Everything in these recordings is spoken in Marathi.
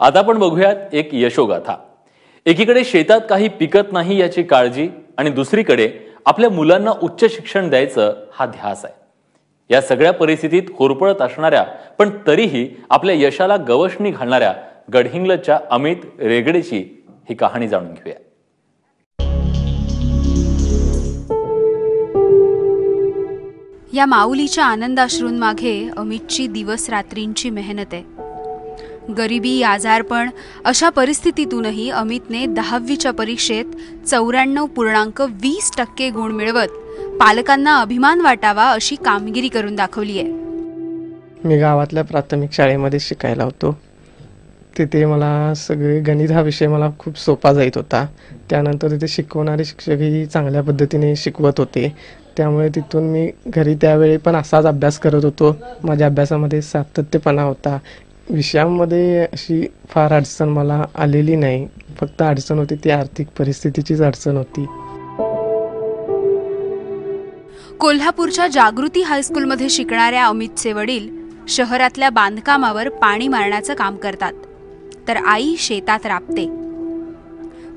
आता आपण बघूयात एक यशोगाथा. एकीकडे शेतात काही पिकत नाही याची काळजी आणि दुसरीकडे आपल्या मुलांना उच्च शिक्षण द्यायचं हा ध्यास आहे. या सगळ्या परिस्थितीत होरपळत असणाऱ्या पण तरीही आपल्या यशाला गवसणी घालणाऱ्या गडहिंग्लजच्या अमित रेगडेची ही कहाणी जाणून घेऊया. या माऊलीच्या आनंदाश्रूंमागे अमितची दिवस रात्रींची मेहनत आहे. गरिबी आजारपण अशा परिस्थितीतूनही अमितने दहावीच्या परीक्षेत चौऱ्याण्णव पूर्णांक वीस टक्के गुण मिळवत पालकांना अभिमान वाटावा अशी कामगिरी करून दाखवली आहे. मी गावातल्या प्राथमिक शाळेमध्ये शिकायला होतो. तिथे मला सगळे गणित हा विषय मला खूप सोपा जात होता. त्यानंतर तिथे शिकवणारे शिक्षकही चांगल्या पद्धतीने शिकवत होते. त्यामुळे तिथून मी घरी त्यावेळी पण असाच अभ्यास करत होतो. माझ्या अभ्यासामध्ये सातत्यपणा होता. विषयांमध्ये अशी फार अडचण मला आलेली नाही. फक्त अडचण होती ती आर्थिक परिस्थितीचीच अडचण होती. कोल्हापूरच्या जागृती हायस्कूलमध्ये शिकणाऱ्या अमितचे वडील शहरातल्या बांधकामावर पाणी मारण्याचं काम करतात. तर आई शेतात राबते.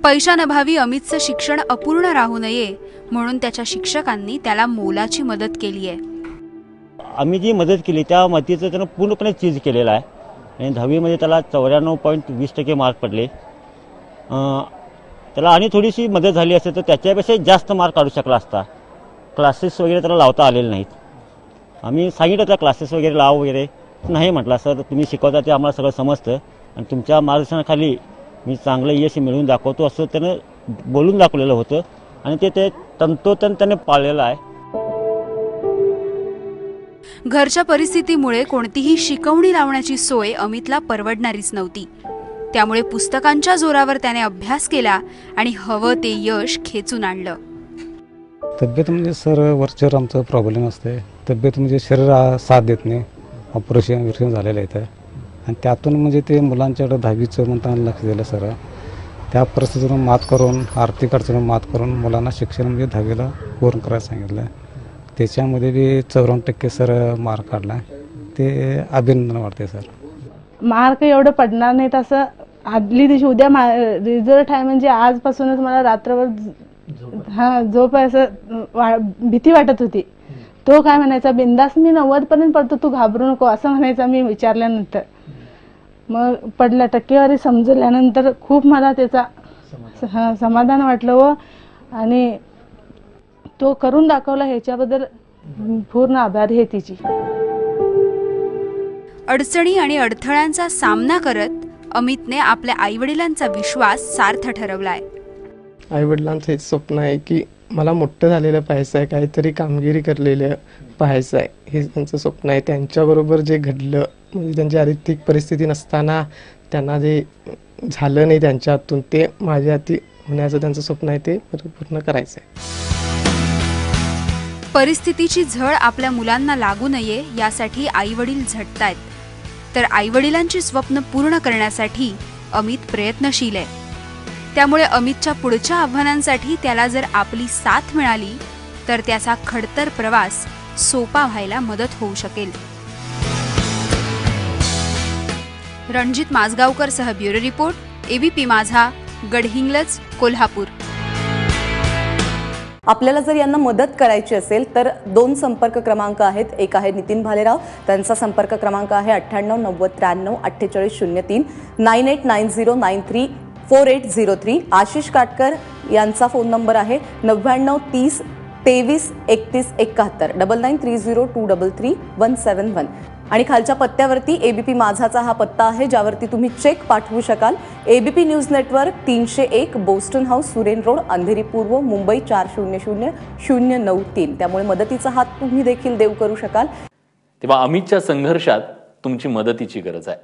पैशानभावी अमितचं शिक्षण अपूर्ण राहू नये म्हणून त्याच्या शिक्षकांनी त्याला मोलाची मदत केली आहे आम्ही जी मदत केली त्या मदतीचं त्यानं पूर्णपणे चीज केलेलं आहे. आणि दहावीमध्ये त्याला चौऱ्याण्णव पॉईंट वीस टक्के मार्क पडले. त्याला आणि थोडीशी मदत झाली असते तर त्याच्यापेक्षा जास्त मार्क काढू शकला असता. क्लासेस वगैरे त्याला लावता आलेले नाहीत. आम्ही सांगितलं त्या क्लासेस वगैरे लाव वगैरे. नाही म्हटलं सर तुम्ही शिकवता ते आम्हाला सगळं समजतं. आणि तुमच्या मार्गदर्शनाखाली मी चांगलं यश मिळवून दाखवतो असं त्यानं बोलून दाखवलेलं होतं. आणि ते ते तंतोतंत त्याने पाळलेलं आहे. घरच्या परिस्थितीमुळे कोणतीही शिकवणी लावण्याची सोय अमितला परवडणारीच नव्हती. त्यामुळे पुस्तकांच्या जोरावर त्याने अभ्यास केला आणि हवं ते यश खेचून आणलं. तब्येत म्हणजे सर वरच्यावर आमचं प्रॉब्लेम असते तब्येत म्हणजे शरीर साथ देत नाही. ऑपरेशन विरेशन झालेलं आहे तर आणि त्यातून म्हणजे ते मुलांच्याकडे दहावीचं म्हणताना लक्ष दिलं सर. त्या परिस्थितीतून मात करून आर्थिक अडचणीवर मात करून मुलांना शिक्षण म्हणजे दहावीला पूर्ण करायला सांगितलं. त्याच्यामध्ये बी चौऱ्याण्णव टक्के सर मार्क काढला. ते अभिनंदन वाटते सर. मार्क एवढं पडणार नाहीत असं आदली दिवशी उद्या मा रिझल्ट आहे म्हणजे आजपासूनच मला रात्रभर हा झोप असं वा भीती वाटत होती. तो काय म्हणायचा बिंदास मी नव्वद पर्यंत पडतो तू घाबरू नको असं म्हणायचा मी विचारल्यानंतर. मग पडल्या टक्केवारी समजल्यानंतर खूप मला त्याचा हा समाधान वाटलं व आणि तो करून दाखवला ह्याच्याबद्दल पूर्ण आभारी आहे तिची. अडचणी आणि अडथळ्यांचा सामना करत अमितने आपल्या आईवडिलांचा विश्वास सार्थ ठरवलाय. आईवडिलांचं हेच स्वप्न आहे की मला मोठं झालेलं पाहायचं आहे काहीतरी कामगिरी करलेलं पाहायचं आहे. हे त्यांचं स्वप्न आहे. त्यांच्याबरोबर जे घडलं म्हणजे त्यांची आर्थिक परिस्थिती नसताना त्यांना जे झालं नाही त्यांच्या हातून ते माझ्या हाती होण्याचं त्यांचं स्वप्न आहे ते पूर्ण करायचं आहे. परिस्थितीची झळ आपल्या मुलांना लागू नये यासाठी आईवडील झटतायत. तर आईवडिलांची स्वप्न पूर्ण करण्यासाठी अमित प्रयत्नशील आहे. त्यामुळे अमितच्या पुढच्या आव्हानांसाठी त्याला जर आपली साथ मिळाली तर त्याचा खडतर प्रवास सोपा व्हायला मदत होऊ शकेल. रणजित माजगावकर सह ब्युरो रिपोर्ट एबीपी माझा गडहिंग्लज कोल्हापूर. आपल्याला जर यांना मदत करायची असेल तर दोन संपर्क क्रमांक आहेत. एक आहे नितीन भालेराव त्यांचा संपर्क क्रमांक आहे अठ्ठ्याण्णव नव्वद त्र्याण्णव अठ्ठेचाळीस शून्य तीन nine eight nine zero nine three four eight zero three. Ashish Katkar यांचा फोन नंबर आहे नव्याण्णव तीस तेवीस एकतीस एकाहत्तर. Double nine three zero two double three one seven one. आणि खालच्या पत्त्यावरती एबीपी माझाचा हा पत्ता आहे ज्यावरती तुम्ही चेक पाठवू शकाल. एबीपी न्यूज नेटवर्क तीनशे एक Boston house Suren road Andheri पूर्व मुंबई चार शून्य शून्य शून्य नऊ तीन. त्यामुळे मदतीचा हात तुम्ही देखील देऊ करू शकाल. तेव्हा अमितच्या संघर्षात तुमची मदतीची गरज आहे.